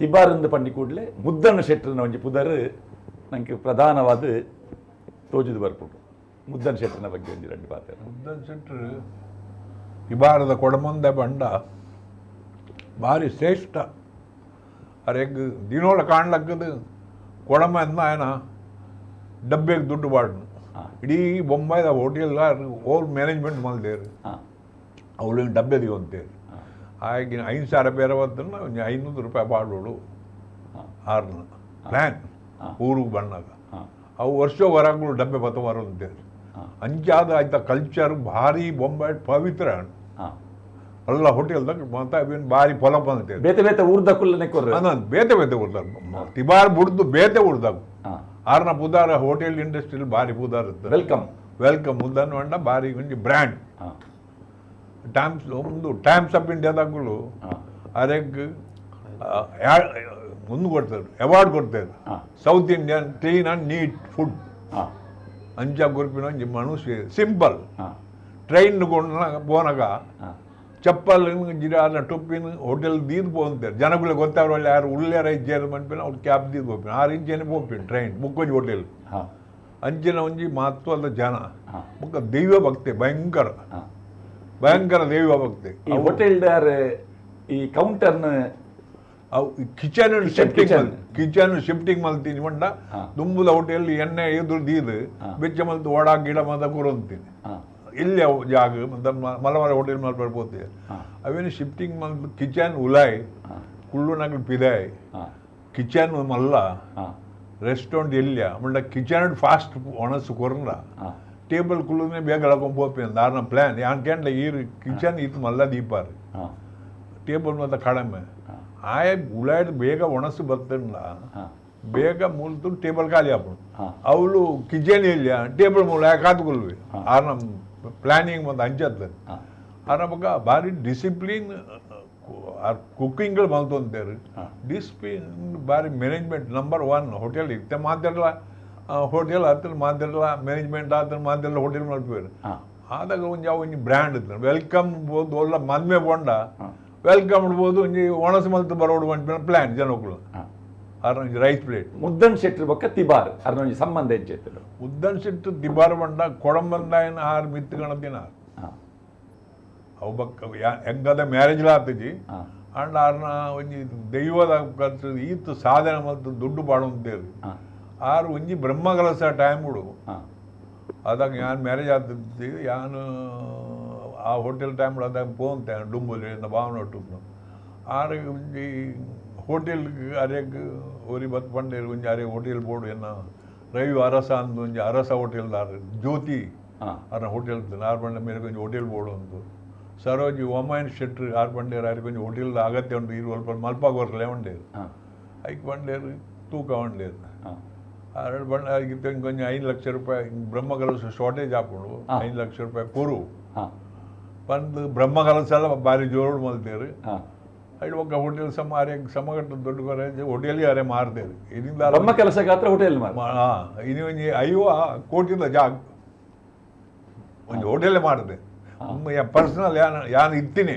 ತಿಬಾರಿಂದ ಪಂಡಿಕೂಡಲೇ ಮುದ್ದಣ್ಣ ಶೆಟ್ಟರನ್ನ ಒಂಜಿ ಪುದರು ನನಗೆ ಪ್ರಧಾನವಾದ ತೋಜುದು ಬರ್ಪುಡು ಮುದ್ದನ್ ಶೆಟ್ಟರ್ನ ಬಗ್ಗೆ ಒಂಜಿ ರೆಡ್ಡು ಪಾತ್ರ ಮುದ್ದನ್ ಶೆಟ್ಟರು ತಿಬಾರದ ಕೊಡಮುಂದೆ ಬಂಡ ಭಾರಿ ಶ್ರೇಷ್ಠ ಅರೆಗ್ ದಿನೋಳ ಕಾಣ್ಲಕ್ಕದು ಕೊಡಮ ಎಂದ ಆಯ್ನ ಡಬ್ಬೆಗೆ ದುಡ್ಡು ಬಾಡ್ನು ಇಡೀ ಬೊಂಬಾಯ್ದ ಹೋಟೆಲ್ಗಾರ ಓಲ್ ಮ್ಯಾನೇಜ್ಮೆಂಟ್ ಮಲ್ದೇರು ಅವಳು ಡಬ್ಬೆ ದಿಗೊಂತೇರು ಆಗಿನ ಐದು ಸಾವಿರ ಬೇರೆ ಬರ್ತನ ಒಂದು ಐನೂರು ರೂಪಾಯಿ ಬಾಳೋಳು ಆರ್ನ ಪ್ಲ್ಯಾನ್. ಊರಿಗೆ ಬಂದಾಗ. ಅವು ವರ್ಷ ಹೊರಗಳು ಡಬ್ಬೆ ಬತ್ತ ಬರೋಂತೇರು ಹಾ. ಅಂಚಾದ ಆಯ್ತ ಕಲ್ಚರ್ ಭಾರಿ ಬೊಂಬೆ ಪವಿತ್ರ. ಹಣ್ಣು ಅಲ್ಲ ಹೋಟೆಲ್ದಾಗ ಮತ್ತೆ ಏನು ಭಾರಿ ಫಲ ಬಂತೇರು ಬೇತೆ ಬೇತೆ ಊರ್ದಕ್ಕೆ ಕುಲ್ಲನೆ ಕೊರ್ರೆ. ಬೇತೆ ಬೇತೆ ಊರ್ದಾಗ. ತಿಬಾರ್ ಬುಡ್ದು ಬೇತೆ ಊರ್ದಾಗ. ಆರ್ನ ಪುದಾರ ಹೋಟೆಲ್ ಇಂಡಸ್ಟ್ರಿಯಲ್ಲಿ ಭಾರಿ ಪುದಾರ ಇರ್ತದೆ ವೆಲ್ಕಮ್ ವೆಲ್ಕಮ್ ಮುದ್ದನ್ ಬಾರಿ ಭಾರಿ ಒಂಜಿ ಬ್ರ್ಯಾಂಡ್ ಟೈಮ್ಸ್ ಒಂದು ಟೈಮ್ಸ್ ಆಫ್ ಇಂಡಿಯಾದಾಗಲು ಅರೆಗ್ ಮುಂದೆ ಕೊಡ್ತಾರೆ ಅವಾರ್ಡ್ ಕೊಡ್ತಾರೆ South Indian clean and neat food ಅಂಜ ಗುರುಪಿನ ಒಂಜಿ ಮನುಷ್ಯ ಸಿಂಪಲ್ ಟ್ರೈನ್ ಕೊಂಡ ಪೋನಾಗ ಚಪ್ಪಲ್ ಜಿರಾದ ಟೊಪ್ಪಿನ ಹೋಟೆಲ್ ದೀದ್ ಹೋಗ್ತಾರೆ ಜನಗಳಿಗೆ ಗೊತ್ತಾರ ಒಳ್ಳೆ ಯಾರು ಉಳ್ಳಾರ ಇಜ್ಜೇರು ಮನ್ಪಿನ ಅವ್ರು ಕ್ಯಾಬ್ ದೀದ್ ಹೋಗ್ಪಿನ ಆರು ಇಂಚೇನೆ ಹೋಗ್ಪಿನ ಟ್ರೈನ್ ಮುಕ್ಕೊಂಜಿ ಹೋಟೆಲ್ ಹಾಂ. ಅಂಚಿನ ಒಂಜಿ ಮಹತ್ವದ ಜನ. ಮುಖ ದೈವ ಭಕ್ತಿ ಭಯಂಕರ. ಭಯಂಕರ ದೇವಿ ಭಕ್ತಿ ಈ ಹೋಟೆಲ್ದಾರ್ ಈ counter kitchen shifting. Kitchen shifting ಮಲ್ತೀನಿ ಮಂಡ. ದುಂಬುದ ಹೋಟೆಲ್ ಎಣ್ಣೆ ಎದುರು ದೀದು. ಬೆಚ್ಚ ಮಲ್ತು ಓಡಾ ಗಿಡ ಮದ ಕುರಂತೀನಿ ಇಲ್ಲಿ ಜಾಗ ಮಲ್ಲ ಮ- ಹೋಟೆಲ್ ಮಲ್ಪಡ್ಬೋತೆ ಹಾಂ. ಅವೇನು ಶಿಫ್ಟಿಂಗ್ ಮಲ್ತು ಕಿಚನ್ ಉಲಾಯ್ ಕುಳ್ಳು ನಗಲ್ ಪಿದಾಯ್. ಕಿಚನ್ ಮಲ್ಲ. ರೆಸ್ಟೋರೆಂಟ್ ಇಲ್ಲ ಮಂಡ ಕಿಚನ್ ಫಾಸ್ಟ್ ಒಣಸು ಕೊರಂಡ ಹಾಂ ಟೇಬಲ್ ಕುಳ್ಳುನೇ ಬೇಗ ಎಳ್ಕೊಂಡ್ ಹೋಗ್ತೀನಿ ದಾರ್ನ ಪ್ಲಾನ್ ಯಾನ್ ಕ್ಯಾಂಡ್ಲ ಈ ಕಿಚನ್ ಇತ್ತು ಮಲ್ಲ ದೀಪಾರು. ಟೇಬಲ್ ಮತ್ತೆ ಕಡಿಮೆ ಆಯ ಉಳಾಯ್ದು ಬೇಗ ಒಣಸು ಬರ್ತಿಲ್ಲ ಬೇಗ ಮುಲ್ತು ಟೇಬಲ್ ಖಾಲಿ ಆಪುಂಡು ಹಾ. ಅವಳು ಕಿಚನ್ ಇಲ್ಲ ಟೇಬಲ್ ಮೂಲ ಕಾತ್ಕೊಳ್ವಿ ಹಾ. ಆರ್ನ ಪ್ಲಾನಿಂಗ್ ಒಂದು ಅಂಚತ್ತ ಆರ ಮಗ ಭಾರಿ ಡಿಸಿಪ್ಲಿನ್ ಕುಕ್ಕಿಂಗ್ಗಳು ಬಂತು ಅಂತೇಳಿ ಹಾ. ಡಿಸಿಪ್ಲಿನ್ ಭಾರಿ ಮ್ಯಾನೇಜ್ಮೆಂಟ್ ನಂಬರ್ ಒನ್ ಹೋಟೆಲ್ ಇತ್ತೆ ಮಾತಿರಲ್ಲ ಹೋಟೆಲ್ ಹತ್ತಿರ ಮಾತಿರಲ್ಲ ಮ್ಯಾನೇಜ್ಮೆಂಟ್ ಆದ್ರೆ ಮಾತಿರಲ್ಲ ಹೋಟೆಲ್ ಮಾಡ್ಬೇಕು ಆದಾಗ ಒಂಜಿ ಯಾವ ಒಂಜಿ ಬ್ರ್ಯಾಂಡ್ ಇತ್ತು. ವೆಲ್ಕಮ್ ಬೋದು ಒಲ್ಲ ಮದ್ವೆ ಬಂಡ ವೆಲ್ಕಮ್ ಇಡ್ಬೋದು ಒಂಜಿ ಒಣಸ ಮಲ್ತು ಬರೋಡು ಮಂಟಿನ ಪ್ಲಾನ್ ಜನಕ್ಕಳು ಅರ್ನೊಂಜಿ ರೈಸ್ ಪ್ಲೇಟ್ ಮುದ್ದನ್ ಶೆಟ್ರ್ ಬೊಕ್ಕ ತಿಬಾರ್ ಅರ್ನೊಂಜಿ ಸಂಬಂಧ ಹೆಚ್ಚೈತರು ಉದ್ದನ್ ಸಿಟ್ಟು ದಿಬಾರ್ ಬಂಡ ಕೊಡಂಬಂದಾಯನ ಆರು ಮಿತ್ತು ಗಣತಿನ ಅವು ಬಕ್ಕ ಹೆಂಗದ ಮ್ಯಾರೇಜ್ಲ ಆತಜಿ ಅಂಡ್ ಆರ್ನ ಒಂಜಿ ದೈವದ ಖರ್ಚು ಈತು ಸಾಧನೆ ಮತ್ತು ದುಡ್ಡು ಹಾಂ. ಆರು ಒಂಜಿ ಬ್ರಹ್ಮಗಲಸ ಟೈಮ್ ಉಡು. ಅದಾಗ ಯಾನ್ ಮ್ಯಾರೇಜ್ ಆಗ್ತದ್ದು ಯಾನು ಆ ಹೋಟೆಲ್ ಟೈಮ್ ಅದಾಗ ಪೋಂತೆ ಡುಂಬುಲಿ ಭಾವನೆ ಒಟ್ಟು ಆರು ಒಂಜಿ ಹೋಟೆಲ್ ಅರೆಗ್ ಒರಿ ಬತ್ ಪಂಡೆ ಒಂಜಿ ಅರೆ ಹೋಟೆಲ್ ಬೋರ್ಡ್ ಎನ್ನ ರವಿ ಅರಸ ಅಂದ್ ಒಂಜಿ ಅರಸ ಹೋಟೆಲ್ದಾರ್ ಜ್ಯೋತಿ ಅರ ಹೋಟೆಲ್ ಆರು ಪಂಡ ಮೇಲೆ ಕೊಂಚ ಹೋಟೆಲ್ ಬೋರ್ಡ್ ಒಂದು ಸರೋಜಿ ಒಮಾಯನ್ ಶೆಟ್ರ್ ಆರು ಬಂಡೇರು ಆರು ಕೊಂಚ ಹೋಟೆಲ್ ಅಗತ್ಯ ಉಂಟು ಇರು ಅಲ್ಪ ಮಲ್ಪಾಗ ಬರ್ಲೆ ಉಂಡೇರು ಐಕ್ ಪಂಡೇರು ತೂಕ ಉಂಡೇರು. ಕೊಂಚ ಐದು ಲಕ್ಷ ರೂಪಾಯಿ ಬ್ರಹ್ಮಗಲ ಶಾರ್ಟೇಜ್ ಹಾಕೊಂಡು. ಐದು ಲಕ್ಷ ರೂಪಾಯಿ ಕೊರು. ಹಾಂ. ಬಂದು ಬ್ರಹ್ಮಕಲಸ ಎಲ್ಲ ಭಾರಿ ಜೋರು ಮಲ್ತೇರು ಅಲ್ಲಿ ಒಕ್ಕ ಹೋಟೆಲ್ ಸಮ ಅರೆ ಸಮಗಟ್ಟ ದೊಡ್ಡ ಕೊರೆ ಹೋಟೆಲ್ ಅರೆ ಮಾರ್ದೇರು ಇದರಿಂದ ಬ್ರಹ್ಮ ಕೆಲಸ ಗಾತ್ರ ಹೋಟೆಲ್ ಹಾಂ. ಇದು ಒಂಜಿ ಐವ ಕೋಟಿದ ಜಾಗ. ಒಂದು ಹೋಟೆಲೇ ಮಾಡಿದೆ ಪರ್ಸನಲ್ ಯಾನ್ ಯಾನ್ ಇರ್ತೀನಿ.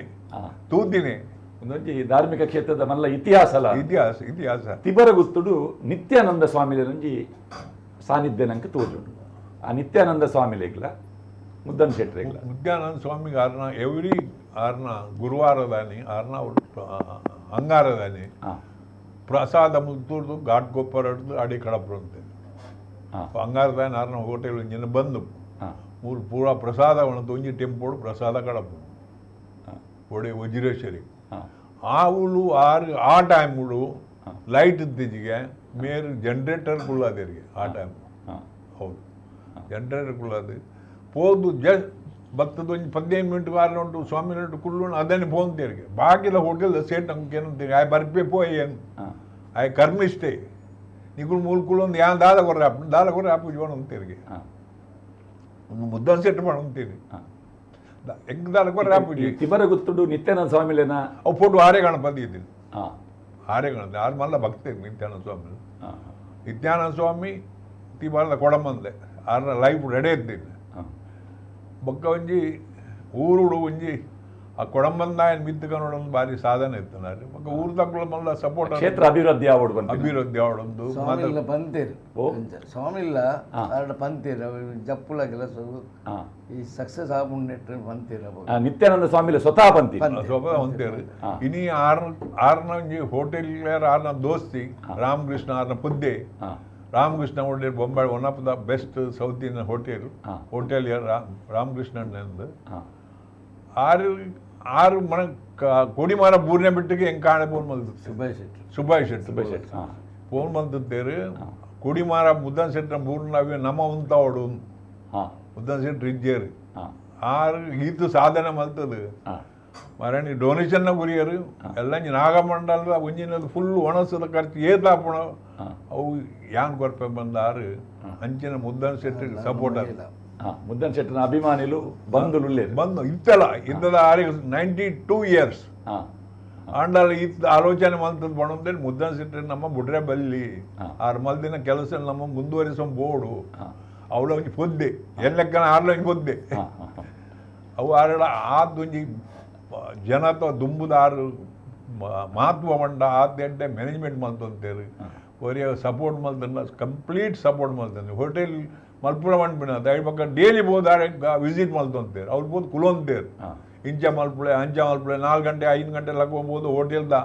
ತೂತೀನಿ ಒಂದೊಂಜಿ ಧಾರ್ಮಿಕ ಕ್ಷೇತ್ರದ ಮಲ್ಲ ಇತಿಹಾಸ ಅಲ್ಲ. ಇತಿಹಾಸ ಇತಿಹಾಸ. ತಿಬರ ಗುತ್ತುಡು ನಿತ್ಯಾನಂದ ಸ್ವಾಮಿಲಂಜಿ ಸಾನ್ನಿಧ್ಯ ನಂಗೆ ತೋಜುಂಡು ಆ ನಿತ್ಯಾನಂದ ಸ್ವಾಮಿಲೆಗ್ಲ ಮುದ್ದನ್ ಶೆಟ್ರೆಗ್ಲ ಮುದ್ಯಾನಂದ ಸ್ವಾಮಿಗೆ ಆರ್ನ ಎವ್ರಿ ಆರ್ನ ಗುರುವಾರದಾನಿ ಆರ್ನ ಅಂಗಾರದಾನಿ ಪ್ರಸಾದ ಮುತ್ತೂರ್ದು ಘಾಟ್ ಗೊಪ್ಪರ ಹಿಡಿದು ಅಡಿ ಕಡಪ್ರು ಅಂಗಾರದಾನಿ ಆರ್ನ ಹೋಟೆಲ್ ಇಂಜಿನ ಬಂದು ಮೂರು ಪೂರ ಪ್ರಸಾದ ಒಂಜಿ ಟೆಂಪೋಡು ಪ್ರಸಾದ ಕಡಪು ಒಡೆ ವಜ್ರೇಶ್ವರಿ. ಹಾಂ ಆವುಲು ಆರು ಆ ಟೈಮ್ಗಳು ಹಾ. ಲೈಟ್ ಇತ್ತೀಚೆಗೆ ಮೇರು ಜನ್ರೇಟರ್ ಕುಳ್ಳಾದೇರಿಗೆ ಆ ಟೈಮ್ ಹಾಂ ಹೌದು ಜನ್ರೇಟರ್ ಕುಳ್ಳಾದು ಪೋದು ಜಸ್ಟ್ ಭತ್ತದ ಒಂದು ಪದಿನೈದು ಮಿನಿಟ್ ಆರು ಉಂಟು ಸ್ವಾಮಿ ಉಂಟು ಕುಳ್ಳು ಅದನ್ನೇ ಪೋಂತೇರಿಗೆ ಬಾಕಿಲ ಹೋಟೆಲ್ ಸೇಟ್ ಅಂಕೆ ಏನಂತೀರಿ ಆಯ್ ಬರ್ಪೆ ಪೋಯ್ ಏನು ಹಾಂ ಆಯ್ ಕರ್ಮಿಷ್ಟೇ ನಿಗುಳು ಮೂಲ ಕುಳ್ಳೊಂದು ಯಾನ್ ದಾದ ಕೊರ್ರೆ ಆಪು ದಾದ ಕೊರ್ರೆ ಆಪು ಜೋಣ ಅಂತೀರಿಗೆ ಹಾಂ ಒಂದು ಮುದ್ದನ್ ಸೆಟ್ ಮಾಡು ಅಂತೀರಿ ಹಾಂ ಹೆಂಗ್ ದಾದ ಕೊರ್ರೆ ಆಪು ಈ ತಿಬರ ಗುತ್ತುಡು ನಿತ್ಯಾನಂದ ಸ್ವಾಮಿಲೇನ? ಅವು ಫೋಟೋ ಆರೆ ಗಣಪತಿ ಇದ್ದೀನಿ ಹಾಂ. ಆರೆ ಗಣಪತಿ ಆರು ಮಲ್ಲ ಭಕ್ತಿ ನಿತ್ಯಾನಂದ ಸ್ವಾಮಿ. ಹಾಂ. ನಿತ್ಯಾನಂದ ಸ್ವಾಮಿ ತೀಬಾರದ ಕೊಡಮಂದೆ ಆರ್ನ ಲೈಫ್ ರೆಡಿ ಇದ್ದೀನಿ ಹಾ. ಬೊಕ್ಕ ಒಂಜಿ ಊರುಡು ಒಂಜಿ ಆ ಮಿತ್ತ ಮಿತ್ತುಕೊಂಡು ಬಾರಿ ಸಾಧನೆ ಇತ್ತು ನಾನು ಮಕ್ಕ ಊರ್ದಾಗಳು ಮಲ್ಲ ಸಪೋರ್ಟ್ ಕ್ಷೇತ್ರ ಅಭಿವೃದ್ಧಿ ಆವಡ್ ಬಂತು ಅಭಿವೃದ್ಧಿ ಆವಡೊಂದು ಸ್ವಾಮಿಲ್ಲ ಬಂತೀರು. ಸ್ವಾಮಿಲ್ಲ ಅರಡ ಪಂತೀರ ಜಪ್ಪುಲ ಕೆಲಸ ಈ ಸಕ್ಸಸ್ ಆಗುಂಡೆಟ್ಟು ಬಂತೀರ ನಿತ್ಯಾನಂದ ಸ್ವಾಮಿಲ್ಲ ಸ್ವತಃ ಬಂತಿ ಸ್ವತಃ ಬಂತೀರು ಇನಿ ಆರ್ ಆರ್ನ ಹೋಟೆಲ್ ಆರ್ನ ದೋಸ್ತಿ ರಾಮಕೃಷ್ಣ ಆರ್ನ ಪುದ್ದೆ. Ramakrishna hotel Bombay one of the best South Indian hotel hotel Ramakrishna ಆರು ಆರು మన ಕ- ಕೊಡಿಮಾರ ಮೂರನೇ ಬಿಟ್ಟಿಗೆ ಹೆಂಗ್ ಕಾಣೆ ಫೋನ್ ಬಂದಿತ್ತು ಸುಭಾಷ್ ಶೆಟ್ಟಿ ಸುಭಾಷ್ ಶೆಟ್ಟಿ ಸುಭಾಷ್ ಶೆಟ್ಟಿ. ಹಾ. ಫೋನ್ ಬಂದಿದ್ದೇರು ಕೊಡಿಮಾರ ಮುದ್ದನ್ ಶೆಟ್ಟಿ ಮೂರು ನಾವೇ ನಮ್ಮ ಉಂತಾವಡು ಹಾ. ಮುದ್ದನ್ ಶೆಟ್ಟಿ ಇದ್ದೇರು ಹಾ. ಆರು ಈತು ಸಾಧನೆ ಮಲ್ತದು ಹಾ. ಮರಣಿ ಡೊನೇಷನ್ನ ಗುರಿಯರು ಎಲ್ಲ ನಾಗಮಂಡಲದ ಒಂಜಿನದು ಫುಲ್ ಒಣಸದ ಖರ್ಚು ಏತಾಪಣ ಹಾ. ಅವು ಯಾನ್ ಕೊರಪೆ ಬಂದಾರು ಅಂಚಿನ ಮುದ್ದನ್ ಶೆಟ್ಟಿ ಸಪೋರ್ಟರ್ ಹಾ. ಮುದ್ದನ್ ಶೆಟ್ಟನ ಅಭಿಮಾನಿಲು ಬಂಧುಲು ಬಂದು ಇತ್ತಲ್ಲ ಇದ್ದದ ಆರಿಗೆ ನೈಂಟಿ ಟೂ ಇಯರ್ಸ್ ಹಾ. ಆಂಡಾಲ ಇತ್ತ ಆಲೋಚನೆ ಮಂತದ್ ಬಣಂದೇಳಿ ಮುದ್ದನ್ ಶೆಟ್ಟಿ ನಮ್ಮ ಬುಡ್ರೆ ಬಲ್ಲಿ. ಆರು ಮಲ್ದಿನ ಕೆಲಸ ನಮ್ಮ ಮುಂದುವರಿಸೋ ಬೋಡು ಹಾ. ಅವಳ ಒಂಜಿ ಪೊದ್ದೆ ಎಲ್ಲಕ್ಕನ ಆರ್ಲ ಒಂಜಿ ಪೊದ್ದೆ. ಅವು ಆರಡ ಆದೊಂಜಿ ಜನತ ದುಂಬುದ ಆರು ಮಹತ್ವ ಮಂಡ ಆದ್ಯಂಟೆ ಮ್ಯಾನೇಜ್ಮೆಂಟ್ ಮಲ್ತಂತೇರು ಒರಿಯ ಸಪೋರ್ಟ್ ಮಲ್ತಂಡ ಕಂಪ್ಲೀಟ್ ಸಪೋರ್ಟ್ ಮಲ್ತಂದೆ ಹೋಟೆಲ್ ಮಲ್ಪುರ ಮಂಡ್ಬಿನ ದಯವಿಟ್ಟು ಪಕ್ಕ ಡೈಲಿ ಬೋದಾರೆ ವಿಸಿಟ್ ಮಲ್ತಂತೇರು ಅವ್ರು ಬೋದು ಕುಲೊಂತೇರು. ಇಂಚ ಮಲ್ಪುಳೆ ಅಂಚ ಮಲ್ಪುಳೆ ನಾಲ್ಕು ಗಂಟೆ ಐದು ಗಂಟೆ ಲಕ್ಕೋಬೋದು ಹೋಟೆಲ್ದ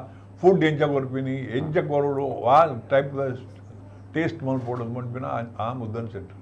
ಫುಡ್ ಎಂಚ ಕೊರ್ಪಿನಿ ಎಂಚ ಕೊರಡು ವಾ ಟೈಪ್ ಟೇಸ್ಟ್ ಮಲ್ಪೋಡು ಮನ್ಪಿನ ಆ ಮುದ್ದನ್ ಸೆಟ್